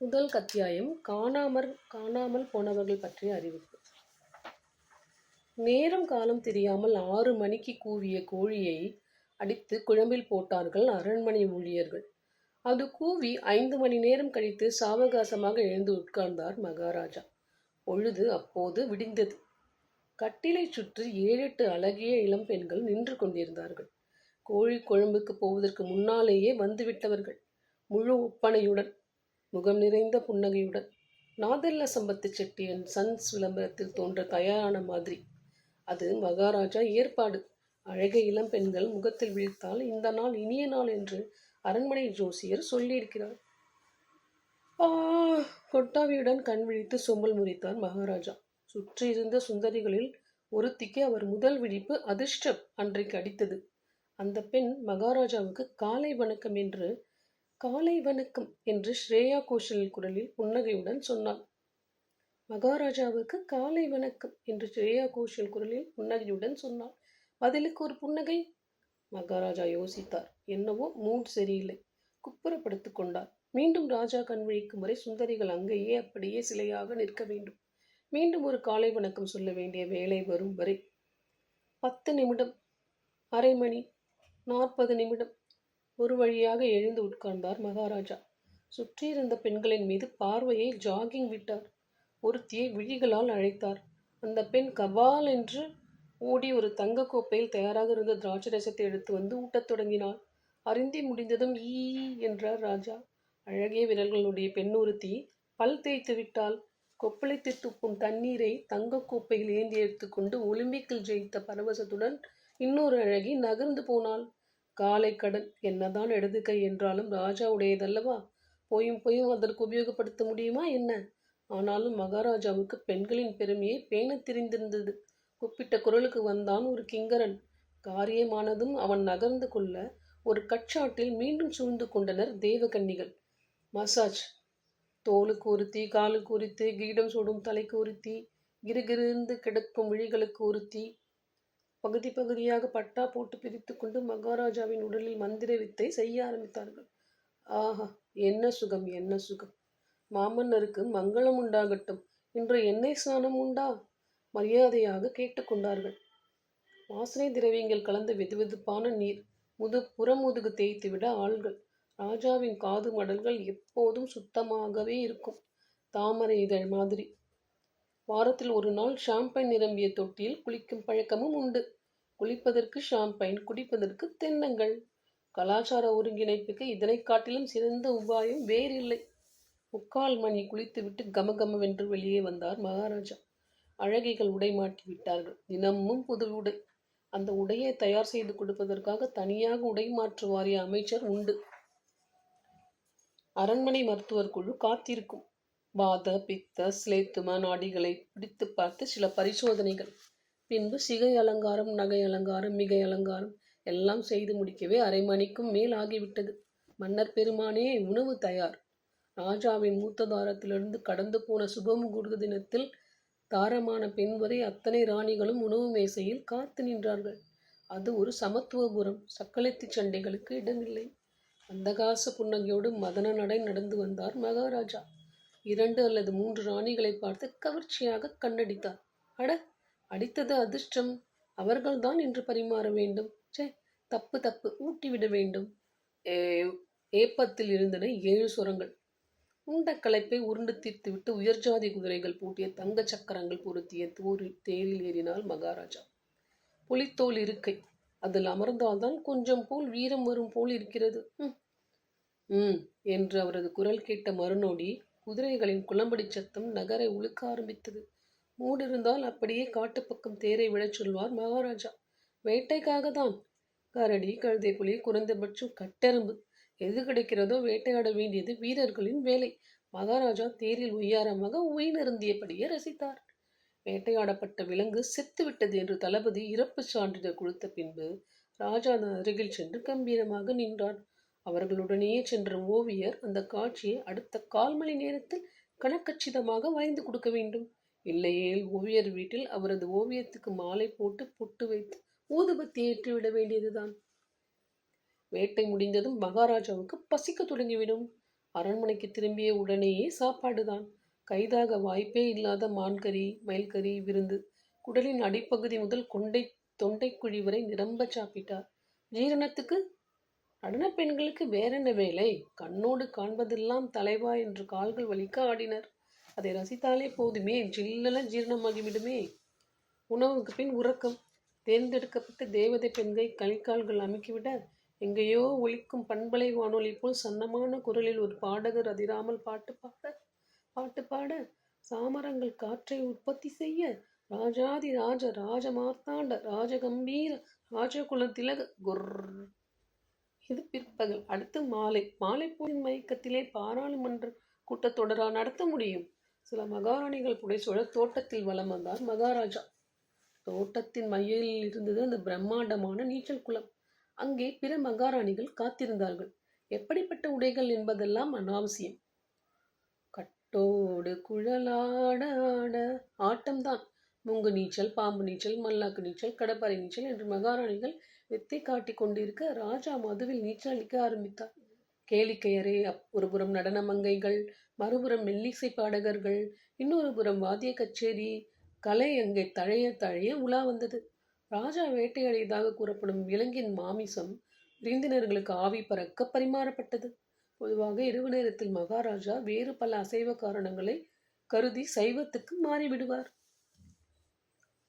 முதல் அத்தியாயம் காணாமற் காணாமல் போனவர்கள் பற்றிய அறிவிப்பு. நேரம் காலம் தெரியாமல் ஆறு மணிக்கு கூவிய கோழியை அடித்து குழம்பில் போட்டார்கள் அரண்மனை ஊழியர்கள். அது கூவி ஐந்து மணி நேரம் கழித்து சாவகாசமாக எழுந்து உட்கார்ந்தார் மகாராஜா. பொழுது அப்போது விடிந்தது. கட்டிலை சுற்றி ஏழெட்டு அழகிய இளம் பெண்கள் நின்று கொண்டிருந்தார்கள். கோழி குழம்புக்கு போவதற்கு முன்னாலேயே வந்துவிட்டவர்கள் முழு ஒப்பனையுடன் முகம் நிறைந்த புன்னகையுடன் நாதல்ல சம்பத்து செட்டியன் சன்ஸ் விளம்பரத்தில் தோன்ற தயாரான மாதிரி. அது மகாராஜா ஏற்பாடு. அழகிய இளம் பெண்கள் முகத்தில் விழித்தால் இந்த நாள் இனிய நாள் என்று அரண்மனை ஜோசியர் சொல்லியிருக்கிறார். ஆ கொட்டாவியுடன் கண் விழித்து சொம்பல் முறித்தார் மகாராஜா. சுற்றி இருந்த சுந்தரிகளில் ஒருத்திக்கு அவர் முதல் விழிப்பு அதிர்ஷ்டம் அன்றைக்கு அடித்தது. அந்த பெண் மகாராஜாவுக்கு காலை வணக்கம் என்று காலை வணக்கம் என்று ஸ்ரேயா கோஷல் குரலில் புன்னகையுடன் சொன்னாள். மகாராஜாவுக்கு காலை வணக்கம் என்று ஸ்ரேயா கோஷல் குரலில் புன்னகையுடன் சொன்னாள். பதிலுக்கு ஒரு புன்னகை? மகாராஜா யோசித்தார். என்னவோ மூட் சரியில்லை. குப்புறப்படுத்திக் கொண்டார் மீண்டும் ராஜா கண்விழிக்கும் வரை சுந்தரிகள் அங்கேயே அப்படியே சிலையாக நிற்க வேண்டும். மீண்டும் ஒரு காலை வணக்கம் சொல்ல வேண்டிய வேலை வரும் வரை. பத்து நிமிடம். அரை மணி. நாற்பது நிமிடம். ஒரு வழியாக எழுந்து உட்கார்ந்தார் மகாராஜா. சுற்றியிருந்த பெண்களின் மீது பார்வையை ஜாகிங் விட்டார். ஒருத்தியை விழிகளால் அழைத்தார். அந்த பெண் கபால் என்று ஓடி ஒரு தங்க கோப்பையில் தயாராக இருந்த திராட்சை ரசத்தை எடுத்து வந்து ஊட்டத் தொடங்கினாள். அருந்தி முடிந்ததும் ஈ என்றார் ராஜா. அழகிய விரல்களுடைய பெண் ஒருத்தி பல் தேய்த்து விட்டால் கொப்பளித்து துப்பும் தண்ணீரை தங்க கோப்பையில் ஏந்தி எடுத்துக்கொண்டு ஒலிம்பிக்கில் ஜெயித்த பரவசத்துடன் இன்னொரு அழகி நகர்ந்து போனாள். காலை கடன் என்னதான் இடது கை என்றாலும் ராஜாவுடையதல்லவா? போயும் போயும் அதற்கு உபயோகப்படுத்த முடியுமா என்ன? ஆனாலும் மகாராஜாவுக்கு பெண்களின் பெருமையை பேணத் தெரிந்திருந்தது. கூப்பிட்ட குரலுக்கு வந்தான் ஒரு கிங்கரன். காரியமானதும் அவன் நகர்ந்து கொள்ள ஒரு கட்சாட்டில் மீண்டும் சூழ்ந்து கொண்டனர் தேவகன்னிகள். மசாஜ். தோலுக்கு ஒருத்தி காலுக்கு ஒருத்தி கீடம் சூடும் தலைக்கு ஒருத்தி கிருகிருந்து கிடக்கும் விழிகளுக்கு ஒருத்தி பகுதி பகுதியாக பட்டா போட்டு பிரித்து கொண்டு மகாராஜாவின் உடலில் மந்திர வித்தை செய்ய ஆரம்பித்தார்கள். ஆஹா என்ன சுகம் என்ன சுகம். மாமன்னருக்கு மங்களம் உண்டாகட்டும். இன்று எண்ணெய் ஸ்நானம் உண்டா? மரியாதையாக கேட்டுக்கொண்டார்கள் வாசனை திரவியங்கள் கலந்த வெதுவெதுப்பான நீர் முது புறமுதுகு தேய்த்து விட ஆள்கள் ராஜாவின் காது மடல்கள் எப்போதும் சுத்தமாகவே இருக்கும். தாமரை இதழ் மாதிரி. வாரத்தில் ஒரு நாள் ஷாம்பைன் நிரம்பிய தொட்டியில் குளிக்கும் பழக்கமும் உண்டு. குளிப்பதற்கு ஷாம்பைன் குடிப்பதற்கு தென்னங்கள். கலாச்சார ஒருங்கிணைப்புக்கு இதனை காட்டிலும் சிறந்த உபாயம் வேறில்லை. முக்கால் மணி குளித்துவிட்டு கமகமவென்று வெளியே வந்தார் மகாராஜா. அழகிகள் உடை மாட்டி விட்டார்கள் தினமும் புது உடை. அந்த உடையை தயார் செய்து கொடுப்பதற்காக தனியாக உடை மாற்று வாரிய அமைச்சர் உண்டு. அரண்மனை மருத்துவர் குழு காத்திருக்கும். வாத பித்த ஸ்லேத்தும நாடிகளை பிடித்து பார்த்து சில பரிசோதனைகள். பின்பு சிகை அலங்காரம் நகை அலங்காரம் மிகை அலங்காரம் எல்லாம் செய்து முடிக்கவே அரை மணிக்கும் மேல் ஆகிவிட்டது. மன்னர் பெருமானே உணவு தயார். ராஜாவின் மூத்த தாரத்திலிருந்து கடந்து போன சுபமுகூர்த்த தினத்தில் தாரமான பெண் வரை அத்தனை ராணிகளும் உணவு மேசையில் காத்து நின்றார்கள். அது ஒரு சமத்துவபுரம். சக்களத்தி சண்டைகளுக்கு இடமில்லை. அந்தகாச புன்னகையோடு மதன நடை நடந்து வந்தார் மகாராஜா. இரண்டு அல்லது மூன்று ராணிகளை பார்த்து கவர்ச்சியாக கண்ணடித்தார். அட அடித்தது அதிர்ஷ்டம். அவர்கள்தான் இன்று பரிமாற வேண்டும். சே தப்பு தப்பு. ஊட்டிவிட வேண்டும். ஏப்பத்தில் இருந்தன ஏழு சுரங்கள். உண்ட களைப்பை உருண்டு தீர்த்துவிட்டு உயர்ஜாதி குதிரைகள் பூட்டிய தங்க சக்கரங்கள் பொருத்திய தூரி தேரில் ஏறினாள் மகாராஜா. புலித்தோல் இருக்கை. அதில் அமர்ந்தால்தான் கொஞ்சம் போல் வீரம் வரும் போல் இருக்கிறது. ம். ம் என்று அவரது குரல் கேட்ட மறுநொடி குதிரைகளின் குளம்படி சத்தம் நகரை உழுக்க ஆரம்பித்தது. மூடிருந்தால் அப்படியே காட்டுப்பக்கம் தேரை விழச் சொல்வார் மகாராஜா. வேட்டைக்காக தான் கரடி கழுதை புலி குறைந்தபட்சம் கட்டெரும்பு. எது கிடைக்கிறதோ வேட்டையாட வேண்டியது வீரர்களின் வேலை. மகாராஜா தேரில் உய்யாரமாக உயிரிருந்தியபடியே ரசித்தார். வேட்டையாடப்பட்ட விலங்கு செத்துவிட்டது என்று தளபதி இறப்பு சான்றிதழ் கொடுத்த பின்பு ராஜா அருகில் சென்று கம்பீரமாக நின்றார் அவர்களுடனேயே சென்ற ஓவியர் அந்த காட்சியை அடுத்த கால் மணி நேரத்தில் கணக்கச்சிதமாக வரைந்து கொடுக்க வேண்டும். இல்லையேல் ஓவியர் வீட்டில் அவரது ஓவியத்துக்கு மாலை போட்டு பொட்டு வைத்து ஊதுபத்தி ஏற்றிவிட வேண்டியதுதான். வேட்டை முடிந்ததும் மகாராஜாவுக்கு பசிக்க தொடங்கிவிடும். அரண்மனைக்கு திரும்பிய உடனேயே சாப்பாடுதான். கைதாக வாய்ப்பே இல்லாத மான்கறி மயில்கறி விருந்து குடலின் அடிப்பகுதி முதல் கொண்டை தொண்டைக்குழி வரை நிரம்ப சாப்பிட்டார். ஜீரணத்துக்கு? நடன பெண்களுக்கு வேறென்ன வேலை? கண்ணோடு காண்பதெல்லாம் தலைவா என்று கால்கள் வலிக்க ஆடினர். அதை ரசித்தாலே போதுமே. ஜில்லெல்லாம் ஜீரணமாகிவிடுமே உணவுக்கு பின் உறக்கம். தேர்ந்தெடுக்கப்பட்ட தேவதை பெண்கை கணிக்கால்கள் அமுக்கிவிட எங்கேயோ ஒலிக்கும் பண்பலை வானொலி போல் சன்னமான குரலில் ஒரு பாடகர் அதிராமல் பாட்டு பாட பாட்டு பாட சாமரங்கள் காற்றை உற்பத்தி செய்ய ராஜாதி ராஜ ராஜ மார்த்தாண்ட ராஜகம்பீர ராஜகுல திலக குர். இது பிற்பகல். அடுத்து மாலை. மாலை போரின் மயக்கத்திலே பாராளுமன்ற கூட்டத்தொடரா நடத்த முடியும்? சில மகாராணிகள் புடைசூழ தோட்டத்தில் வலம் வந்தார் மகாராஜா. தோட்டத்தின் மையில் இருந்தது அந்த பிரம்மாண்டமான நீச்சல் குளம். அங்கே பிற மகாராணிகள் காத்திருந்தார்கள். எப்படிப்பட்ட உடைகள் என்பதெல்லாம் அனாவசியம். கட்டோடு குழலாட ஆட ஆட்டம்தான். முங்கு நீச்சல் பாம்பு நீச்சல் மல்லாக்கு நீச்சல் கடப்பாறை நீச்சல் என்று மகாராணிகள் வெத்தை காட்டிக் கொண்டிருக்க ராஜா மதுவில் நீச்சல் அளிக்க ஆரம்பித்தார். கேளிக்கையரே அப் ஒருபுறம் நடனமங்கைகள் மறுபுறம் மெல்லிசை பாடகர்கள் இன்னொரு புறம் வாத்திய கச்சேரி கலை அங்கே தழைய தழைய உலா வந்தது. ராஜா வேட்டையாடியதாக கூறப்படும் விலங்கின் மாமிசம் விருந்தினர்களுக்கு ஆவி பறக்க பரிமாறப்பட்டது. பொதுவாக இரவு நேரத்தில் மகாராஜா வேறு பல அசைவ காரணங்களை கருதி சைவத்துக்கு மாறிவிடுவார்.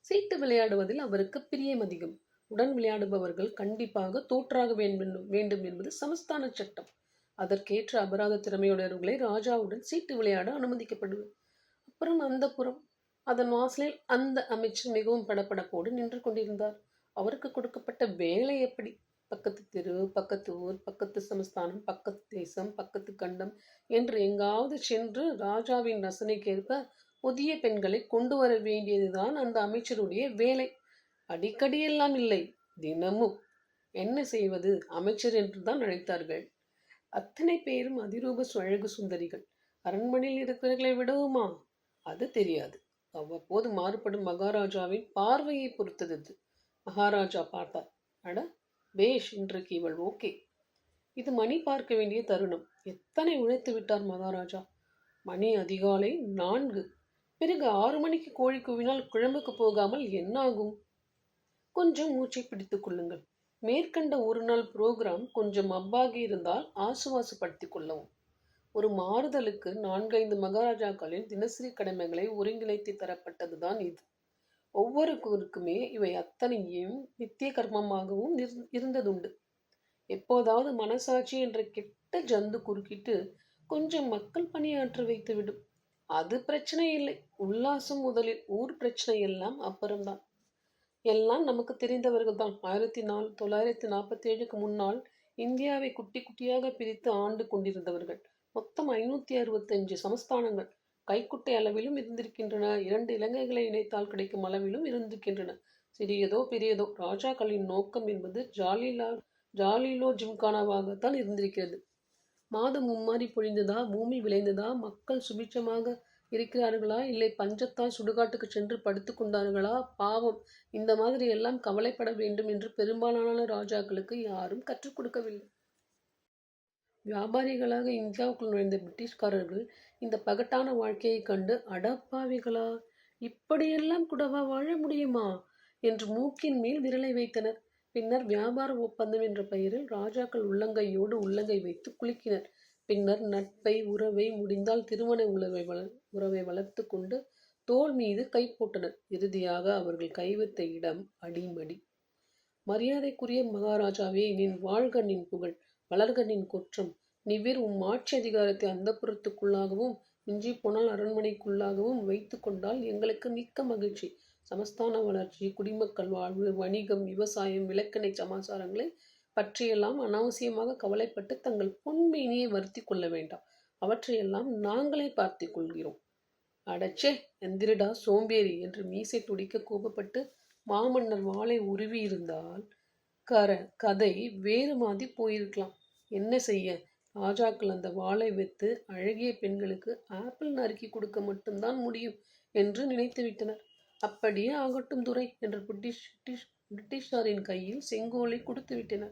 சீட்டு விளையாடுவதில் அவருக்கு பிரியம் அதிகம். உடன் விளையாடுபவர்கள் கண்டிப்பாக தோற்றாக வேண்டும் வேண்டும் என்பது சமஸ்தான சட்டம். அதற்கேற்ற அபராத திறமையுடையவர்களை ராஜாவுடன் சீட்டு விளையாட அனுமதிக்கப்படுவர். அப்புறம் அந்த புறம் அதன் வாசலில் அந்த அமைச்சர் மிகவும் படப்படப்போடு நின்று கொண்டிருந்தார். அவருக்கு கொடுக்கப்பட்ட வேலை எப்படி? பக்கத்து தெரு பக்கத்து ஊர் பக்கத்து சமஸ்தானம் பக்கத்து தேசம் பக்கத்து கண்டம் என்று எங்காவது சென்று ராஜாவின் ரசனைக்கேற்ப புதிய பெண்களை கொண்டு வர வேண்டியதுதான் அந்த அமைச்சருடைய வேலை. அடிக்கடியெல்லாம் இல்லை. தினமும் என்ன செய்வது? அமைச்சர் என்று தான் அழைத்தார்கள். அத்தனை பேரும் அதிரூப அழகு சுந்தரிகள். அரண்மனையில் இருக்கிறவர்களை விடவுமா? அது தெரியாது. அவ்வப்போது மாறுபடும் மகாராஜாவின் பார்வையை பொறுத்தது மகாராஜா பார்த்தார். அட பேஷ் இன்றைக்கு இவள் ஓகே. இது மணி பார்க்க வேண்டிய தருணம். எத்தனை உழைத்து விட்டார் மகாராஜா? மணி அதிகாலை நான்கு. பிறகு ஆறு மணிக்கு கோழி கூவினால் குழம்புக்கு போகாமல் என்ன ஆகும் கொஞ்சம் மூச்சை பிடித்துக் கொள்ளுங்கள். மேற்கண்ட ஒரு நாள் புரோகிராம் கொஞ்சம் அப்பாகி இருந்தால் ஆசுவாசப்படுத்திக் கொள்ளவும். ஒரு மாறுதலுக்கு நான்கைந்து மகாராஜாக்களின் தினசரி கடமைகளை ஒருங்கிணைத்து தரப்பட்டதுதான் இது. ஒவ்வொருக்குமே இவை அத்தனையும் நித்திய கர்மமாகவும் இரு- இருந்ததுண்டு. எப்போதாவது மனசாட்சி என்ற கெட்ட ஜந்து குறுக்கிட்டு கொஞ்சம் மக்கள் பணியாற்ற வைத்துவிடும். அது பிரச்சனை இல்லை. உல்லாசம் முதலில் ஊர் பிரச்சனை எல்லாம் அப்புறம்தான். எல்லாம் நமக்கு தெரிந்தவர்கள் தான் ஆயிரத்தி நாலு தொள்ளாயிரத்தி நாற்பத்தி ஏழுக்கு முன்னால் இந்தியாவை குட்டி குட்டியாக பிரித்து ஆண்டு கொண்டிருந்தவர்கள். மொத்தம் ஐநூத்தி அறுபத்தஞ்சு சமஸ்தானங்கள் கைக்குட்டை அளவிலும் இருந்திருக்கின்றன. இரண்டு இலங்கைகளை இணைத்தால் கிடைக்கும் அளவிலும் இருந்திருக்கின்றன. சிறியதோ பெரியதோ ராஜாக்களின் நோக்கம் என்பது ஜாலிலா ஜாலிலோ ஜிம்கானாவாகத்தான் இருந்திருக்கிறது. மாதம் மும்மாறி பொழிந்ததா பூமி விளைந்ததா மக்கள் சுபிட்சமாக இருக்கிறார்களா? இல்லை பஞ்சத்தால் சுடுகாட்டுக்கு சென்று படுத்துக் கொண்டார்களா? பாவம். இந்த மாதிரி எல்லாம் கவலைப்பட வேண்டும் என்று பெரும்பாலான ராஜாக்களுக்கு யாரும் கற்றுக் கொடுக்கவில்லை. வியாபாரிகளாக இந்தியாவுக்குள் நுழைந்த பிரிட்டிஷ்காரர்கள் இந்த பகட்டான வாழ்க்கையைக் கண்டு அடப்பாவிகளா இப்படியெல்லாம் கூடவா வாழ முடியுமா? என்று மூக்கின் மேல் விரலை வைத்தனர். பின்னர் வியாபார ஒப்பந்தம் என்ற பெயரில் ராஜாக்கள் உள்ளங்கையோடு உள்ளங்கை வைத்து குலுக்கினர். பின்னர் நட்பை உறவை முடிந்தால் திருமண உறவை வள உறவை வளர்த்து கொண்டு தோள் மீது கை போட்டனர். இறுதியாக அவர்கள் கைவித்த இடம் அடிமடி. மரியாதைக்குரிய மகாராஜாவே நின் வாழ்க நின் புகழ் வளர்க நின் குற்றம். நிவிர் உம் ஆட்சி அதிகாரத்தை அந்தப்புறத்துக்குள்ளாகவும் மிஞ்சி போனால் அரண்மனைக்குள்ளாகவும் வைத்து கொண்டால் எங்களுக்கு மிக்க மகிழ்ச்சி. சமஸ்தான வளர்ச்சி குடிமக்கள் வாழ்வு வணிகம் விவசாயம் விளக்கணை சமாச்சாரங்களை பற்றியெல்லாம் அனாவசியமாக கவலைப்பட்டு தங்கள் பொன்மேனியை வருத்தி கொள்ள வேண்டாம். அவற்றையெல்லாம் நாங்களே பார்த்து கொள்கிறோம். அடச்சே எந்திரடா சோம்பேறி என்று மீசை துடிக்க கோபப்பட்டு மாமன்னர் வாளை உருவி இருந்தால் கர கதை வேறு மாதிரி போயிருக்கலாம். என்ன செய்ய? ராஜாக்கள் அந்த வாளை வைத்து அழகிய பெண்களுக்கு ஆப்பிள் நறுக்கி கொடுக்க மட்டும்தான் முடியும் என்று நினைத்து விட்டனர் அப்படியே ஆகட்டும் துரை என்று பிரிட்டிஷ் பிரிட்டிஷ் பிரிட்டிஷாரின் கையில் செங்கோலை கொடுத்து விட்டனர்.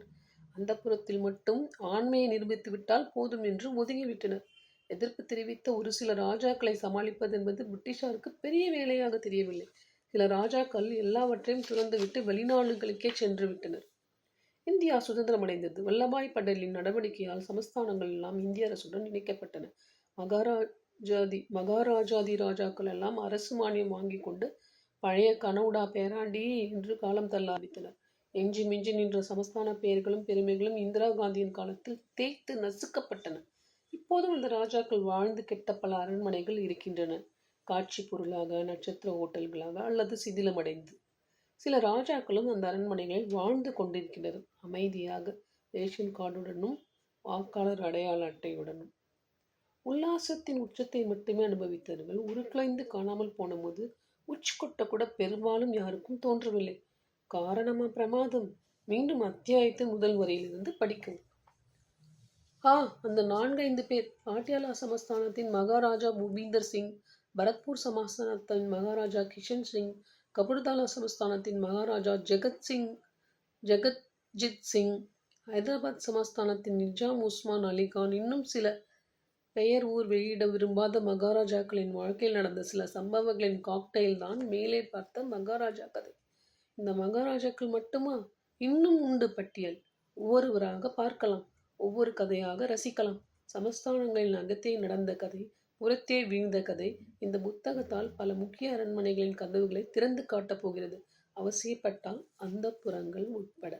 அந்த புறத்தில் மட்டும் ஆண்மையை நிரூபித்து விட்டால் போதும் என்று ஒதுங்கிவிட்டனர் எதிர்ப்பு தெரிவித்த ஒரு சில ராஜாக்களை சமாளிப்பது என்பது பிரிட்டிஷாருக்கு பெரிய வேலையாக தெரியவில்லை. சில ராஜாக்கள் எல்லாவற்றையும் துறந்துவிட்டு வெளிநாடுகளுக்கே சென்று விட்டனர். இந்தியா சுதந்திரமடைந்தது வல்லபாய் படேலின் நடவடிக்கையால் சமஸ்தானங்கள் எல்லாம் இந்திய அரசுடன் இணைக்கப்பட்டன. மகாராஜாதி மகாராஜாதி ராஜாக்கள் எல்லாம் அரசு மானியம் வாங்கி கொண்டு பழைய கனவுடா பேராண்டி என்று காலம் தள்ளாவித்தனர் எஞ்சி மிஞ்சி நின்ற சமஸ்தான பெயர்களும் பெருமைகளும் இந்திரா காந்தியின் காலத்தில் தேய்த்து நசுக்கப்பட்டன. இப்போதும் அந்த ராஜாக்கள் வாழ்ந்து கெட்ட பல அரண்மனைகள் இருக்கின்றன. காட்சி பொருளாக நட்சத்திர ஹோட்டல்களாக அல்லது சிதிலமடைந்து. சில ராஜாக்களும் அந்த அரண்மனைகளில் வாழ்ந்து கொண்டிருக்கின்றனர். அமைதியாக ரேஷன் கார்டுடனும் வாக்காளர் அடையாள அட்டையுடனும். உல்லாசத்தின் உச்சத்தை மட்டுமே அனுபவித்தவர்கள் உருக்குலைந்து காணாமல் போனபோது போது கொட்ட கூட பெரும்பாலும் யாருக்கும் தோன்றவில்லை. காரணமா பிரமாதம். மீண்டும் அத்தியாயத்தின் முதல் வரையிலிருந்து படிக்கும். ஆ அந்த நான்கைந்து பேர். பாட்டியாலா சமஸ்தானத்தின் மகாராஜா பூபீந்தர் சிங் பரத்பூர் சமஸ்தானத்தின் மகாராஜா கிஷன் சிங் கபூர்தாலா சமஸ்தானத்தின் மகாராஜா ஜெகத் சிங் ஜெகத்ஜித் சிங் ஹைதராபாத் சமஸ்தானத்தின் நிஜாம் உஸ்மான் அலிகான் இன்னும் சில பெயர் ஊர் வெளியிட விரும்பாத மகாராஜாக்களின் வாழ்க்கையில் நடந்த சில சம்பவங்களின் காக்டெயில் தான் மேலே பார்த்த மகாராஜா கதை. இந்த மகாராஜாக்கள் மட்டுமா? இன்னும் உண்டு பட்டியல். ஒவ்வொருவராக பார்க்கலாம். ஒவ்வொரு கதையாக ரசிக்கலாம். சமஸ்தானங்களின் அகத்தே நடந்த கதை புறத்தே வீழ்ந்த கதை இந்த புத்தகத்தால் பல முக்கிய அரண்மனைகளின் கதவுகளை திறந்து காட்டப் போகிறது. அவசியப்பட்டால் அந்த புறங்கள் உட்பட.